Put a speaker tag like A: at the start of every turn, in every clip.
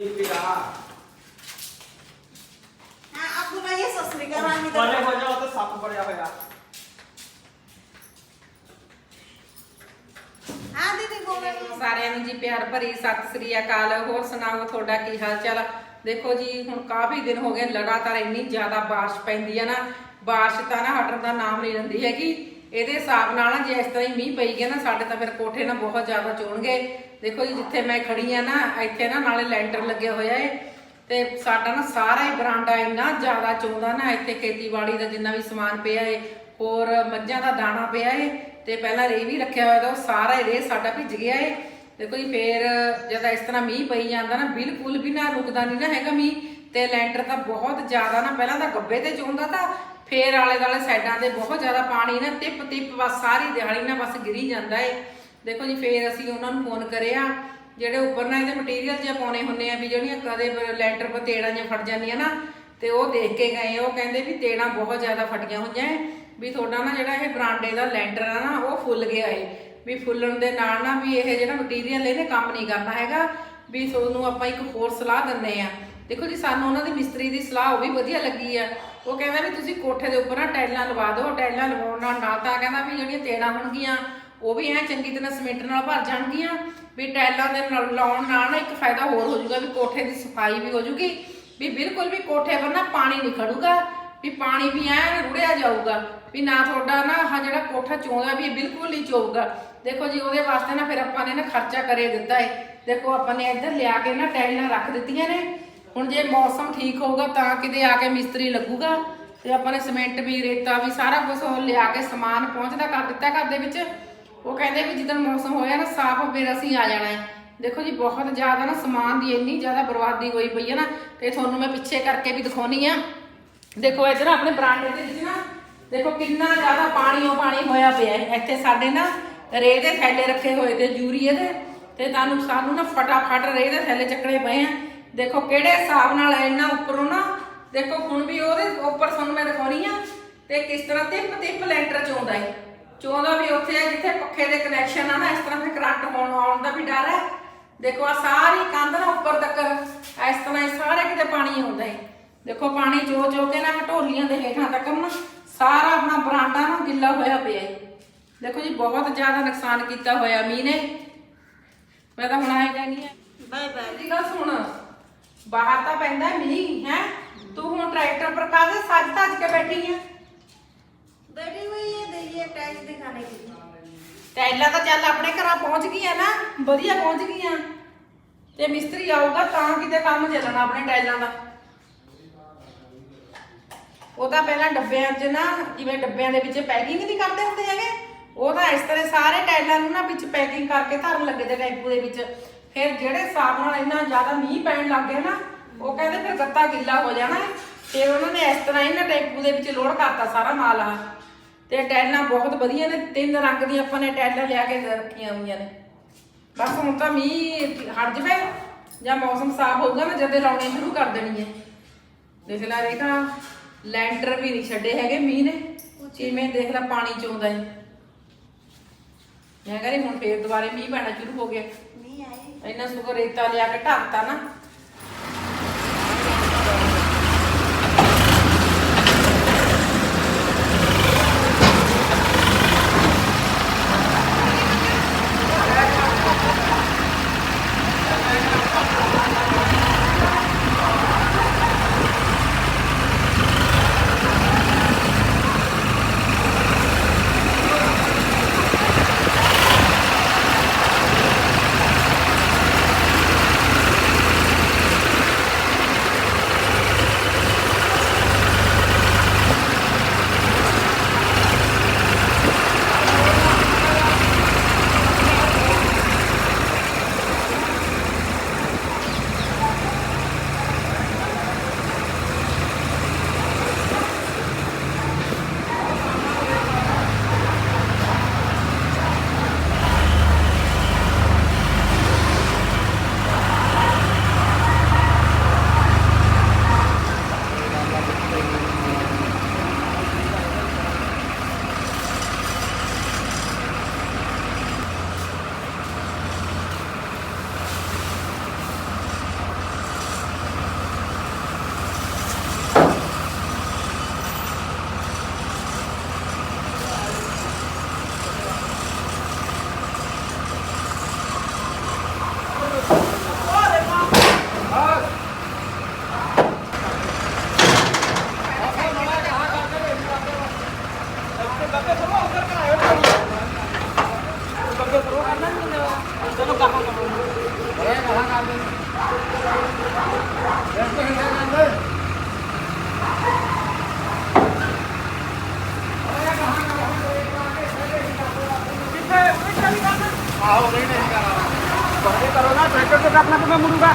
A: ਪਿਆ
B: ਹਾਂ ਆਪ ਬਣਾਈਏ ਸਸਰੀ ਕਰਾਂਗੇ
A: ਬੜੇ ਹੋ ਜਾ ਉਹ ਤਾਂ ਸੱਪ ਬੜਿਆ ਹੋਇਆ।
B: ਹਾਂ ਦੀਦੀ ਗੋਲੇ
C: ਸਾਰਿਆਂ ਨੂੰ ਜੀ ਪਿਆਰ ਭਰੀ ਸਤਿ ਸ੍ਰੀ ਅਕਾਲ। ਹੋਰ ਸੁਣਾਓ ਤੁਹਾਡਾ ਕੀ ਹਾਲ ਚਾਲ ਦੇਖੋ ਜੀ ਹੁਣ ਕਾਫੀ ਦਿਨ ਹੋ ਗਏ ਲਗਾਤਾਰ ਇੰਨੀ ਜ਼ਿਆਦਾ ਬਾਰਿਸ਼ ਪੈਂਦੀ ਆ ਨਾ। ਬਾਰਿਸ਼ ਤਾਂ ਨਾ ਹਟਣ ਦਾ ਨਾਮ ਨਹੀਂ ਲੈਂਦੀ ਹੈਗੀ। ਇਹਦੇ ਹਿਸਾਬ ਨਾਲ ਨਾ ਜੇ ਇਸ ਤਰ੍ਹਾਂ ਹੀ ਮੀਂਹ ਪਈ ਗਿਆ ਨਾ, ਸਾਡੇ ਤਾਂ ਫਿਰ ਕੋਠੇ ਨਾ ਬਹੁਤ ਜ਼ਿਆਦਾ ਚੋਣਗੇ। ਦੇਖੋ ਜੀ, ਜਿੱਥੇ ਮੈਂ ਖੜੀ ਆ ਨਾ, ਇੱਥੇ ਨਾ ਨਾਲੇ ਲੈਂਟਰ ਲੱਗਿਆ ਹੋਇਆ ਏ। ਤੇ ਸਾਡਾ ਨਾ ਸਾਰਾ ਹੀ ਬਰਾਂਡਾ ਇੰਨਾ ਜ਼ਿਆਦਾ ਚੋਂਦਾ ਨਾ, ਇੱਥੇ ਖੇਤੀਬਾੜੀ ਦਾ ਜਿੰਨਾ ਵੀ ਸਮਾਨ ਪਿਆ ਏ, ਹੋਰ ਮੱਝਾਂ ਦਾ ਦਾਣਾ ਪਿਆ ਏ, ਤੇ ਪਹਿਲਾਂ ਰੇ ਵੀ ਰੱਖਿਆ ਹੋਇਆ ਤਾਂ ਉਹ ਸਾਰਾ ਹੀ ਰੇ ਸਾਡਾ ਭਿੱਜ ਗਿਆ ਏ। ਦੇਖੋ ਜੀ, ਫੇਰ ਜਦ ਇਸ ਤਰ੍ਹਾਂ ਮੀਂਹ ਪਈ ਜਾਂਦਾ ਨਾ, ਬਿਲਕੁਲ ਵੀ ਨਾ ਰੁਕਦਾ ਨਹੀਂ ਨਾ ਹੈਗਾ ਮੀਂਹ। ਤੇ ਲੈਂਟਰ ਤਾਂ ਬਹੁਤ ਜ਼ਿਆਦਾ ਨਾ, ਪਹਿਲਾਂ ਤਾਂ ਗੱਬੇ ਤੇ ਚੋਂਦਾ ਤਾਂ ਫੇਰ ਆਲੇ ਦਾਲੇ ਸਾਈਡਾਂ ਤੇ ਬਹੁਤ ਜ਼ਿਆਦਾ ਪਾਣੀ ਨਾ ਟਿਪ ਟਿਪ ਬਸ ਸਾਰੀ ਦਿਹਾੜੀ ਨਾ ਬਸ ਗਿਰੀ ਜਾਂਦਾ ਏ। ਦੇਖੋ ਜੀ, ਫੇਰ ਅਸੀਂ ਉਹਨਾਂ ਨੂੰ ਫੋਨ ਕਰਿਆ। ਜਿਹੜੇ ਉੱਪਰ ਨਾ ਇਹਦੇ ਮਟੀਰੀਅਲ ਜਿਹਾ ਪਾਉਣੇ ਹੁੰਨੇ ਆ ਵੀ ਜਿਹੜੀਆਂ ਕਦੇ ਲੈਂਟਰ 'ਤੇ ਤੇੜਾਂ ਜਿਹਾ ਫਟ ਜਾਂਦੀਆਂ ਨਾ, ਤੇ ਉਹ ਦੇਖ ਕੇ ਗਏ। ਉਹ ਕਹਿੰਦੇ ਵੀ ਤੇੜਾਂ ਬਹੁਤ ਜ਼ਿਆਦਾ ਫਟੀਆਂ ਹੋਈਆਂ ਏ। ਵੀ ਤੁਹਾਡਾ ਨਾ ਜਿਹੜਾ ਇਹ ਬਰਾਂਡੇ ਦਾ ਲੈਂਟਰ ਆ ਨਾ, ਉਹ ਫੁੱਲ ਗਿਆ ਏ। ਵੀ ਫੁੱਲਣ ਦੇ ਨਾਲ ਨਾ ਵੀ ਇਹ ਜਿਹੜਾ ਮਟੀਰੀਅਲ ਇਹਨੇ ਕੰਮ ਨਹੀਂ ਕਰਨਾ ਹੈਗਾ। ਵੀ ਤੁਹਾਨੂੰ ਆਪਾਂ ਇੱਕ ਹੋਰ ਸਲਾਹ ਦਿੰਨੇ ਆ। ਦੇਖੋ ਜੀ, ਸਾਨੂੰ ਉਹਨਾਂ ਦੀ ਮਿਸਤਰੀ ਦੀ ਸਲਾਹ ਉਹ ਵੀ ਵਧੀਆ ਲੱਗੀ ਆ। ਉਹ ਕਹਿੰਦਾ ਵੀ ਤੁਸੀਂ ਕੋਠੇ ਦੇ ਉੱਪਰ ਨਾ ਟਾਈਲਾਂ ਲਵਾ ਦਿਓ, ਟਾਈਲਾਂ ਲਵਾਉਣ ਨਾਲ ਨਾ ਤਾਂ ਕਹਿੰਦਾ ਵੀ ਜਿਹੜੀਆਂ ਤੇੜਾਂ ਹੋਣਗੀਆਂ ਉਹ ਵੀ ਐ ਚੰਗੀ ਤਰ੍ਹਾਂ ਸੀਮੈਂਟ ਨਾਲ ਭਰ ਜਾਣਗੀਆਂ, ਵੀ ਟਾਈਲਾਂ ਦੇ ਨਾਲ ਲਾਉਣ ਨਾਲ ਨਾ ਇੱਕ ਫਾਇਦਾ ਹੋਰ ਹੋ ਜਾਊਗਾ ਵੀ ਕੋਠੇ ਦੀ ਸਫ਼ਾਈ ਵੀ ਹੋ ਜਾਊਗੀ ਵੀ ਬਿਲਕੁਲ ਵੀ ਕੋਠੇ 'ਪਰ ਨਾ ਪਾਣੀ ਨਹੀਂ ਖੜੂਗਾ, ਵੀ ਪਾਣੀ ਵੀ ਐਨ ਰੁੜਿਆ ਜਾਊਗਾ, ਵੀ ਨਾ ਤੁਹਾਡਾ ਨਾ ਆਹ ਜਿਹੜਾ ਕੋਠਾ ਚੋਂਦਾ ਵੀ ਇਹ ਬਿਲਕੁਲ ਨਹੀਂ ਚੋਊਗਾ। ਦੇਖੋ ਜੀ, ਉਹਦੇ ਵਾਸਤੇ ਨਾ ਫਿਰ ਆਪਾਂ ਨੇ ਨਾ ਖਰਚਾ ਕਰੇ ਦਿੱਤਾ ਹੈ ਦੇਖੋ, ਆਪਾਂ ਨੇ ਇੱਧਰ ਲਿਆ ਕੇ ਨਾ ਟਾਈਲਾਂ ਰੱਖ ਦਿੱਤੀਆਂ ਨੇ। ਹੁਣ ਜੇ ਮੌਸਮ ਠੀਕ ਹੋਊਗਾ ਤਾਂ ਕਿਤੇ ਆ ਕੇ ਮਿਸਤਰੀ ਲੱਗੂਗਾ ਤੇ ਆਪਾਂ ਨੇ ਸੀਮੈਂਟ ਵੀ, ਰੇਤਾ ਵੀ, ਸਾਰਾ ਕੁਝ ਉਹ ਲਿਆ ਕੇ ਸਮਾਨ ਪਹੁੰਚਦਾ ਕਰ ਦਿੱਤਾ ਘਰ ਦੇ ਵਿੱਚ। ਉਹ ਕਹਿੰਦੇ ਵੀ ਜਿੱਦਣ ਮੌਸਮ ਹੋਇਆ ਨਾ, ਸਾਫ਼ ਫਿਰ ਅਸੀਂ ਆ ਜਾਣਾ ਹੈ। ਦੇਖੋ ਜੀ, ਬਹੁਤ ਜ਼ਿਆਦਾ ਨਾ ਸਮਾਨ ਦੀ ਇੰਨੀ ਜ਼ਿਆਦਾ ਬਰਬਾਦੀ ਹੋਈ ਪਈ ਹੈ ਨਾ, ਤੇ ਤੁਹਾਨੂੰ ਮੈਂ ਪਿੱਛੇ ਕਰਕੇ ਵੀ ਦਿਖਾਉਣੀ ਆ। ਦੇਖੋ ਇੱਧਰ ਆਪਣੇ ਬਰਾਂਡੇ ਦੇ ਵਿੱਚ ਨਾ, ਦੇਖੋ ਕਿੰਨਾ ਜ਼ਿਆਦਾ ਪਾਣੀ ਉਹ ਪਾਣੀ ਹੋਇਆ ਪਿਆ ਹੈ। ਇੱਥੇ ਸਾਡੇ ਨਾ ਰੇਹ ਦੇ ਥੈਲੇ ਰੱਖੇ ਹੋਏ ਤੇ ਯੂਰੀਏ ਦੇ ਤੇ ਤੁਹਾਨੂੰ ਸਾਨੂੰ ਨਾ ਫਟਾਫਟ ਰੇਹ ਦੇ ਥੈਲੇ ਚੱਕਣੇ ਪਏ ਆ। ਦੇਖੋ ਕਿਹੜੇ ਹਿਸਾਬ ਨਾਲ ਇੰਨਾ ਉੱਪਰੋਂ ਨਾ ਦੇਖੋ ਹੁਣ ਵੀ ਉਹਦੇ ਉੱਪਰ ਤੁਹਾਨੂੰ ਮੈਂ ਦਿਖਾਉਣੀ ਆ ਤੇ ਕਿਸ ਤਰ੍ਹਾਂ ਤਿੱਪ ਤਿੱਪ ਲੈਂਟਰ ਚੋਂਦਾ ਹੈ ਚੋਂਦਾ ਵੀ ਉੱਥੇ ਹੈ ਜਿੱਥੇ ਪੱਖੇ ਦੇ ਕਨੈਕਸ਼ਨ ਆ ਨਾ ਇਸ ਤਰ੍ਹਾਂ ਫਿਰ ਕਰੰਟ ਹੋਣ ਆਉਣ ਦਾ ਵੀ ਡਰ ਹੈ ਦੇਖੋ ਆ ਸਾਰੀ ਕੰਧ ਨਾ ਉੱਪਰ ਤੱਕ ਇਸ ਤਰ੍ਹਾਂ ਸਾਰੇ ਕਿਤੇ ਪਾਣੀ ਆਉਂਦਾ ਹੈ ਦੇਖੋ ਪਾਣੀ ਚੋ ਚੋ ਕੇ ਨਾ ਢੋਲੀਆਂ ਦੇ ਹੇਠਾਂ ਤੱਕ ਨਾ ਸਾਰਾ ਆਪਣਾ ਬਰਾਂਡਾ ਨਾ ਗਿੱਲਾ ਹੋਇਆ ਪਿਆ ਹੈ ਦੇਖੋ ਜੀ ਬਹੁਤ ਜ਼ਿਆਦਾ ਨੁਕਸਾਨ ਕੀਤਾ ਹੋਇਆ ਮੀਂਹ ਨੇ। ਮੈਂ ਤਾਂ ਹੁਣ ਆਏ ਕਹਿੰਦੀ ਆ
B: ਬਾਏ ਬਾਏ
C: ਮੇਰੀ ਗੱਲ ਸੁਣ। ਬਾਹਰ ਤਾਂ ਪੈਂਦਾ ਮੀਂਹ ਹੈ ਤੂੰ ਹੁਣ ਟਰੈਕਟਰ ਪਰ ਕਾਹਦੇ ਸੱਜ ਧੱਜ ਕੇ ਬੈਠੀ ਆ
B: बैठी हुई है देखिए टैक्स दिखाने के लिए
C: ਟੈਲਾਂ ਤਾਂ ਚੱਲ ਆਪਣੇ ਘਰਾਂ ਪਹੁੰਚ ਗਈਆਂ ਨਾ ਵਧੀਆ ਪਹੁੰਚ ਗਈਆਂ ਤੇ ਮਿਸਤਰੀ ਆਊਗਾ ਤਾਂ ਕਿਤੇ ਕੰਮ ਚੱਲਣਾ ਆਪਣੇ ਟੈਲਾਂ ਦਾ ਉਹ ਤਾਂ ਪਹਿਲਾਂ ਡੱਬਿਆਂ 'ਚ ਨਾ ਜਿਵੇਂ ਡੱਬਿਆਂ ਦੇ ਵਿੱਚ ਪੈਕਿੰਗ ਨਹੀਂ ਕਰਦੇ ਹੁੰਦੇ ਹੈਗੇ ਉਹ ਤਾਂ ਇਸ ਤਰ੍ਹਾਂ ਸਾਰੇ ਟੈਲਾਂ ਨੂੰ ਨਾ ਵਿੱਚ ਪੈਕਿੰਗ ਕਰਕੇ ਧਰਨ ਲੱਗੇ ਤੇ ਟੈਂਪੂ ਦੇ ਵਿੱਚ ਫਿਰ ਜਿਹੜੇ ਹਿਸਾਬ ਨਾਲ ਇੰਨਾ ਜ਼ਿਆਦਾ ਮੀਂਹ ਪੈਣ ਲੱਗ ਗਿਆ ਨਾ, ਉਹ ਕਹਿੰਦੇ ਫਿਰ ਗੱਤਾ ਗਿੱਲਾ ਹੋ ਜਾਣਾ ਹੈ। ਫਿਰ ਉਹਨਾਂ ਨੇ ਇਸ ਤਰ੍ਹਾਂ ਹੀ ਟੈਂਪੂ ਦੇ ਵਿੱਚ ਲੋਡ ਕਰਤਾ ਸਾਰਾ ਮਾਲ ਆ। ਤੇ ਟੈਲਾਂ ਬਹੁਤ ਵਧੀਆ ਨੇ, ਤਿੰਨ ਰੰਗ ਦੀ ਆਪਾਂ ਨੇ ਟੈਲਾਂ ਲਿਆ ਕੇ ਰੱਖੀਆਂ ਹੋਈਆਂ ਨੇ। ਬਸ ਹੁਣ ਤਾਂ ਮੀਂਹ ਹਟ ਜਵੇ ਜਾਂ ਮੌਸਮ ਸਾਫ਼ ਹੋਊਗਾ ਨਾ, ਜਦੇ ਲਾਉਣੀ ਸ਼ੁਰੂ ਕਰ ਦੇਣੀ ਹੈ। ਦੇਖ ਲੈ ਰੇਖਾ, ਲੈਂਟਰ ਵੀ ਨਹੀਂ ਛੱਡੇ ਹੈਗੇ ਮੀਂਹ ਨੇ। ਜਿਵੇਂ ਦੇਖ ਲੈ ਪਾਣੀ ਚੋਂਦਾ ਹੈ। ਮੈਂ ਕਹਿੰਦੀ ਹੁਣ ਫੇਰ ਦੁਬਾਰੇ ਮੀਂਹ ਪੈਣਾ ਸ਼ੁਰੂ ਹੋ ਗਿਆ। ਇੰਨਾ ਸੁਗਰ ਰੇਤਾ ਲਿਆ ਕੇ ਢੱਕਤਾ ਨਾ।
A: ਚਲੋ ਕਰ ਨਹੀਂ ਨਹੀਂ ਕਰਾ। ਬੰਦੇ ਕਰੋ ਨਾ ਟਰੈਕਟਰ ਤੇ ਕਰਨਾ ਤਾਂ ਮੈਂ ਮੁੜੂਗਾ।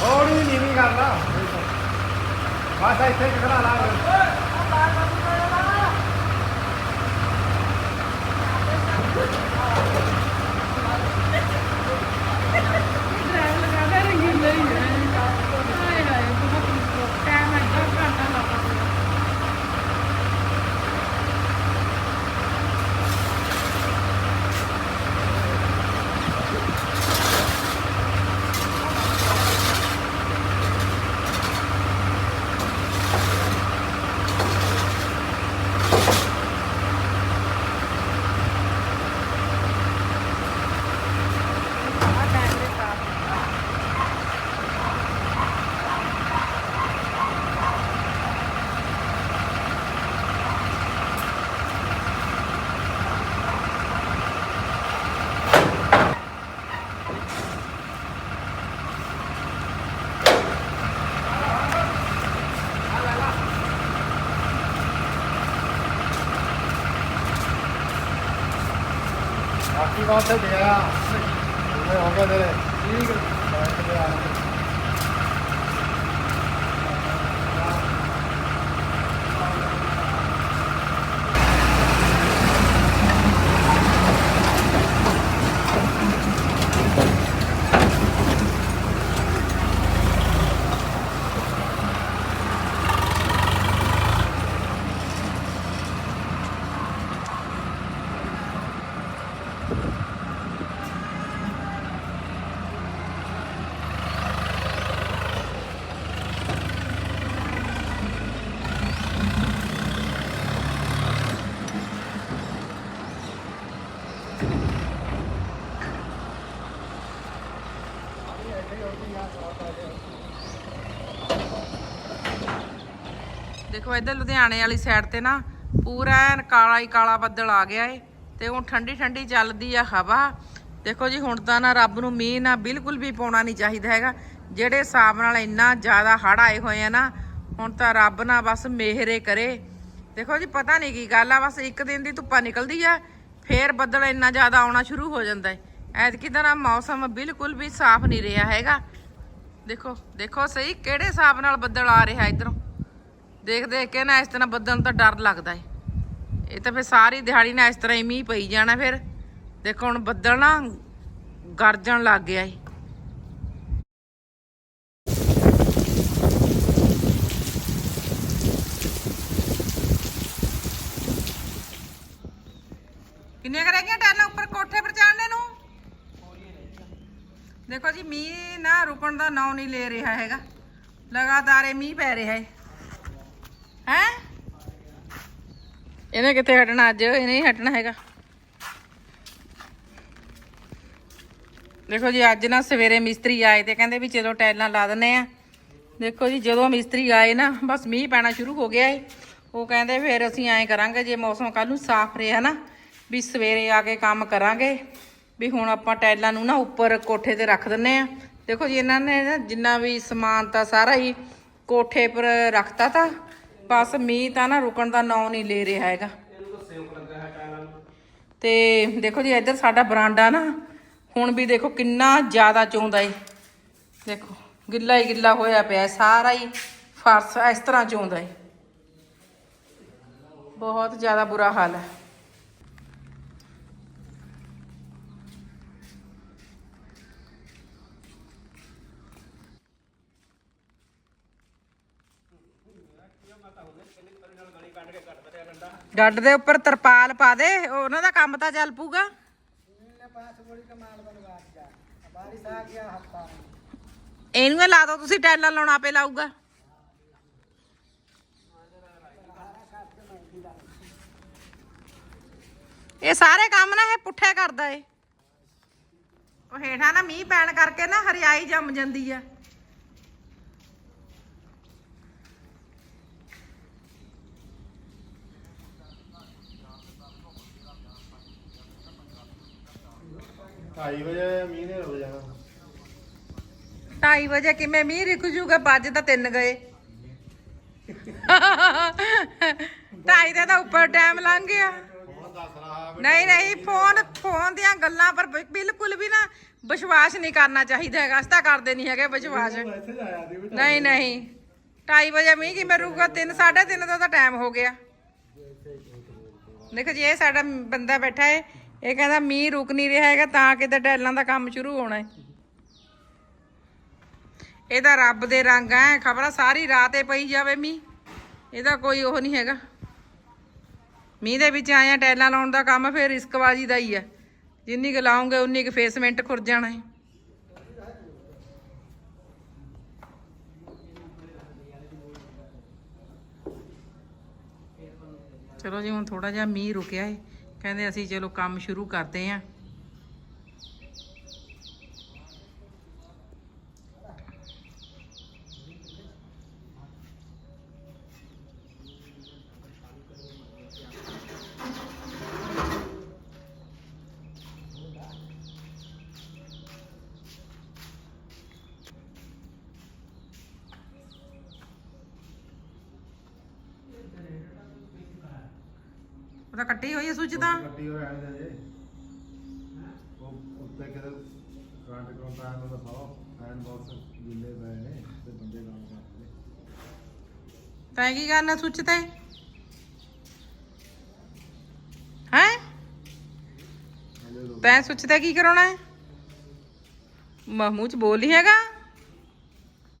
A: ਥੋੜੀ ਨੀਵੀਂ ਕਰ ਲਾ ਬਸ ਇੱਥੇ ਖੜਾ ਲਾ ਬਾਕੀ ਬਾਤ ਤੇ ਗਿਆ ਹੋ ਗਿਆ ਤੇਰੇ। ਠੀਕ ਹੈ।
C: ਦੇਖੋ ਇੱਧਰ ਲੁਧਿਆਣੇ ਵਾਲੀ ਸਾਈਡ ਤੇ ਨਾ ਪੂਰਾ ਐਨ ਕਾਲਾ ਹੀ ਕਾਲਾ ਬੱਦਲ ਆ ਗਿਆ ਏ, ਤੇ ਹੁਣ ਠੰਡੀ ਠੰਡੀ ਚੱਲਦੀ ਆ ਹਵਾ। ਦੇਖੋ ਜੀ, ਹੁਣ ਤਾਂ ਨਾ ਰੱਬ ਨੂੰ ਮੀਂਹ ਨਾ ਬਿਲਕੁਲ ਵੀ ਪਾਉਣਾ ਨਹੀਂ ਚਾਹੀਦਾ ਹੈਗਾ। ਜਿਹੜੇ ਹਿਸਾਬ ਨਾਲ ਇੰਨਾ ਜ਼ਿਆਦਾ ਹੜ ਆਏ ਹੋਏ ਆ ਨਾ, ਹੁਣ ਤਾਂ ਰੱਬ ਨਾ ਬਸ ਮਿਹਰੇ ਕਰੇ। ਦੇਖੋ ਜੀ, ਪਤਾ ਨਹੀਂ ਕੀ ਗੱਲ ਆ, ਬਸ ਇੱਕ ਦਿਨ ਦੀ ਧੁੱਪਾ ਨਿਕਲਦੀ ਆ, ਫੇਰ ਬੱਦਲ ਇੰਨਾ ਜ਼ਿਆਦਾ ਆਉਣਾ ਸ਼ੁਰੂ ਹੋ ਜਾਂਦਾ ਹੈ ਐਤਕੀ ਤਾਂ ਨਾ ਮੌਸਮ ਬਿਲਕੁਲ ਵੀ ਸਾਫ਼ ਨਹੀਂ ਰਿਹਾ ਹੈਗਾ। ਦੇਖੋ ਦੇਖੋ ਸਹੀ ਕਿਹੜੇ ਹਿਸਾਬ ਨਾਲ ਬੱਦਲ ਆ ਰਿਹਾ ਇਧਰੋਂ। ਦੇਖ ਦੇਖ ਕੇ ਨਾ ਇਸ ਤਰ੍ਹਾਂ ਬੱਦਲ ਨੂੰ ਤਾਂ ਡਰ ਲੱਗਦਾ ਏ। ਇਹ ਤਾਂ ਫਿਰ ਸਾਰੀ ਦਿਹਾੜੀ ਨਾ ਇਸ ਤਰ੍ਹਾਂ ਹੀ ਮੀਂਹ ਪਈ ਜਾਣਾ ਫਿਰ। ਦੇਖੋ ਹੁਣ ਬੱਦਲ ਨਾ ਗਰਜਣ ਲੱਗ ਗਿਆ ਏ। ਕਿੰਨੇ ਰਹਿ ਗਈਆਂ ਟੈਲਾਂ ਉੱਪਰ ਕੋਠੇ ਪਰ ਚੜਨੇ ਨੂੰ? ਦੇਖੋ ਜੀ ਮੀਂਹ ਨਾ ਰੁਕਣ ਦਾ ਨਾਂ ਨਹੀਂ ਲੈ ਰਿਹਾ ਹੈਗਾ। ਲਗਾਤਾਰ ਇਹ ਮੀਂਹ ਪੈ ਰਿਹਾ ਹੈ ਹੈ? ਇਹਨੇ ਕਿੱਥੇ ਹਟਣਾ ਅੱਜ? ਇਹਨੇ ਹੀ ਹਟਣਾ ਹੈਗਾ। ਦੇਖੋ ਜੀ, ਅੱਜ ਨਾ ਸਵੇਰੇ ਮਿਸਤਰੀ ਆਏ ਤੇ ਕਹਿੰਦੇ ਵੀ ਚਲੋ ਟਾਈਲਾਂ ਲਾ ਦਿੰਨੇ ਆ। ਦੇਖੋ ਜੀ, ਜਦੋਂ ਮਿਸਤਰੀ ਆਏ ਨਾ, ਬਸ ਮੀਂਹ ਪੈਣਾ ਸ਼ੁਰੂ ਹੋ ਗਿਆ ਏ। ਉਹ ਕਹਿੰਦੇ ਫਿਰ ਅਸੀਂ ਐਂ ਕਰਾਂਗੇ, ਜੇ ਮੌਸਮ ਕੱਲ ਨੂੰ ਸਾਫ਼ ਰਿਹਾ ਨਾ ਵੀ ਸਵੇਰੇ ਆ ਕੇ ਕੰਮ ਕਰਾਂਗੇ, ਵੀ ਹੁਣ ਆਪਾਂ ਟਾਈਲਾਂ ਨੂੰ ਨਾ ਉੱਪਰ ਕੋਠੇ ਤੇ ਰੱਖ ਦਿੰਨੇ ਆ। ਦੇਖੋ ਜੀ, ਇਹਨਾਂ ਨੇ ਨਾ ਜਿੰਨਾ ਵੀ ਸਮਾਨ ਤਾਂ ਸਾਰਾ ਹੀ ਕੋਠੇ ਪਰ ਰੱਖਤਾ ਤਾਂ ਬਸ ਮੀਂਹ ਤਾਂ ਨਾ ਰੁਕਣ ਦਾ ਨਾਂ ਨਹੀਂ ਲੈ ਰਿਹਾ ਹੈਗਾ। ਤੇ ਦੇਖੋ ਜੀ, ਇੱਧਰ ਸਾਡਾ ਬਰਾਂਡਾ ਨਾ, ਹੁਣ ਵੀ ਦੇਖੋ ਕਿੰਨਾ ਜ਼ਿਆਦਾ ਚੋਂਦਾ ਏ। ਦੇਖੋ, ਗਿੱਲਾ ਹੀ ਗਿੱਲਾ ਹੋਇਆ ਪਿਆ ਸਾਰਾ ਹੀ ਫਰਸ਼ ਇਸ ਤਰ੍ਹਾਂ ਚੋਂਦਾ ਏ। ਬਹੁਤ ਜ਼ਿਆਦਾ ਬੁਰਾ ਹਾਲ ਹੈ। ਗੱਡ ਦੇ ਉੱਪਰ ਤਰਪਾਲ ਪਾ ਦੇ, ਉਹਨਾਂ ਦਾ ਕੰਮ ਤਾਂ ਚੱਲ ਪੂਗਾ ਇਹਨੂੰ ਹੀ ਲਾ ਦੋ, ਤੁਸੀਂ ਟੈਲਾਂ ਲਾਉਣਾ ਪੇ ਲਾਊਗਾ। ਇਹ ਸਾਰੇ ਕੰਮ ਨਾ ਇਹ ਪੁੱਠੇ ਕਰਦਾ ਏ। ਉਹ ਹੇਠਾਂ ਨਾ ਮੀਂਹ ਪੈਣ ਕਰਕੇ ਨਾ ਹਰਿਆਈ ਜੰਮ ਜਾਂਦੀ ਆ।
A: ਢਾਈ ਵਜੇ ਮੀਂਹ ਨੇ ਰੁਕ ਜਾਣਾ।
C: 2:30 ਵਜੇ ਕਿਵੇਂ ਮੀਂਹ ਰੁਕ ਜੂਗਾ? ਵੱਜ ਤਾਂ ਤਿੰਨ ਗਏ। ਢਾਈ ਦਾ ਤਾਂ ਉੱਪਰ ਟਾਈਮ ਲੰਘ ਗਿਆ।
A: ਹੁਣ ਦੱਸ ਰਹਾ
C: ਨਹੀਂ ਨਹੀਂ ਫੋਨ ਫੋਨ ਦੀਆਂ ਗੱਲਾਂ ਪਰ ਬਿ- ਬਿਲਕੁਲ ਵੀ ਨਾ ਵਿਸ਼ਵਾਸ ਨਹੀਂ ਕਰਨਾ ਚਾਹੀਦਾ ਹੈਗਾ। ਅਸੀਂ ਤਾਂ ਕਰਦੇ ਨਹੀਂ ਹੈਗੇ ਵਿਸ਼ਵਾਸ।
A: ਮੈਸੇਜ ਆਇਆ ਸੀ ਵੀ
C: ਨਹੀਂ ਨਹੀਂ। 2:30 ਵਜੇ ਮੀਂਹ ਕਿਵੇਂ ਰੁਕੂਗਾ? 3 3:30 ਦਾ ਤਾਂ ਟਾਈਮ ਹੋ ਗਿਆ। ਦੇਖੋ ਜੀ ਇਹ ਸਾਡਾ ਬੰਦਾ ਬੈਠਾ ਹੈ ਇਹ ਕਹਿੰਦਾ ਮੀਂਹ ਰੁਕ ਨਹੀਂ ਰਿਹਾ ਹੈਗਾ, ਤਾਂ ਕਿਤੇ ਟੈਲਾਂ ਦਾ ਕੰਮ ਸ਼ੁਰੂ ਹੋਣਾ ਹੈ। ਇਹਦਾ ਰੱਬ ਦੇ ਰੰਗ ਐ, ਖਬਰਾਂ ਸਾਰੀ ਰਾਤ ਏ ਪਈ ਜਾਵੇ ਮੀਂਹ। ਇਹਦਾ ਕੋਈ ਉਹ ਨਹੀਂ ਹੈਗਾ। ਮੀਂਹ ਦੇ ਵਿੱਚ ਆਇਆ ਟੈਲਾਂ ਲਾਉਣ ਦਾ ਕੰਮ ਫਿਰ ਰਿਸਕਬਾਜ਼ੀ ਦਾ ਹੀ ਹੈ ਜਿੰਨੀ ਕੁ ਲਾਉਂਗੇ, ਉਨੀ ਕੁ ਫੇਸਮੈਂਟ ਖੁਰ ਜਾਣਾ ਹੈ। ਚਲੋ ਜੀ, ਹੁਣ ਥੋੜਾ ਜਿਹਾ ਮੀਂਹ ਰੁਕਿਆ ਏ ਕਹਿੰਦੇ ਅਸੀਂ ਚਲੋ ਕੰਮ ਸ਼ੁਰੂ ਕਰਦੇ ਆਂ। ਉਹਦਾ ਕੱਟੀ ਹੋਈ ਹੈ ਸੁੱਚ ਤਾਂ।
A: ਕੱਟੀ ਹੋ ਰਹਿਣ ਦੇ ਜੇ। ਉਹ ਉੱਤੇ ਕਿਤੇ ਕਰੰਟ ਕਰੰਟ ਆਇਆ ਤਾਂ ਦਿਖਾਓ ਹੈਂਡ ਬਾਕਸ ਗਿੱਲੇ ਪਏ ਨੇ ਤੇ ਬੰਦੇ ਕੰਮ ਕਰਦੇ
C: ਤੈਂ ਕੀ ਕਰਨਾ ਸੁੱਚ ਤੇ? ਹੈ? ਤੈਂ ਸੁੱਚ ਤੇ ਕੀ ਕਰਾਉਣਾ ਹੈ? ਚ ਬੋਲ ਹੀ ਹੈਗਾ।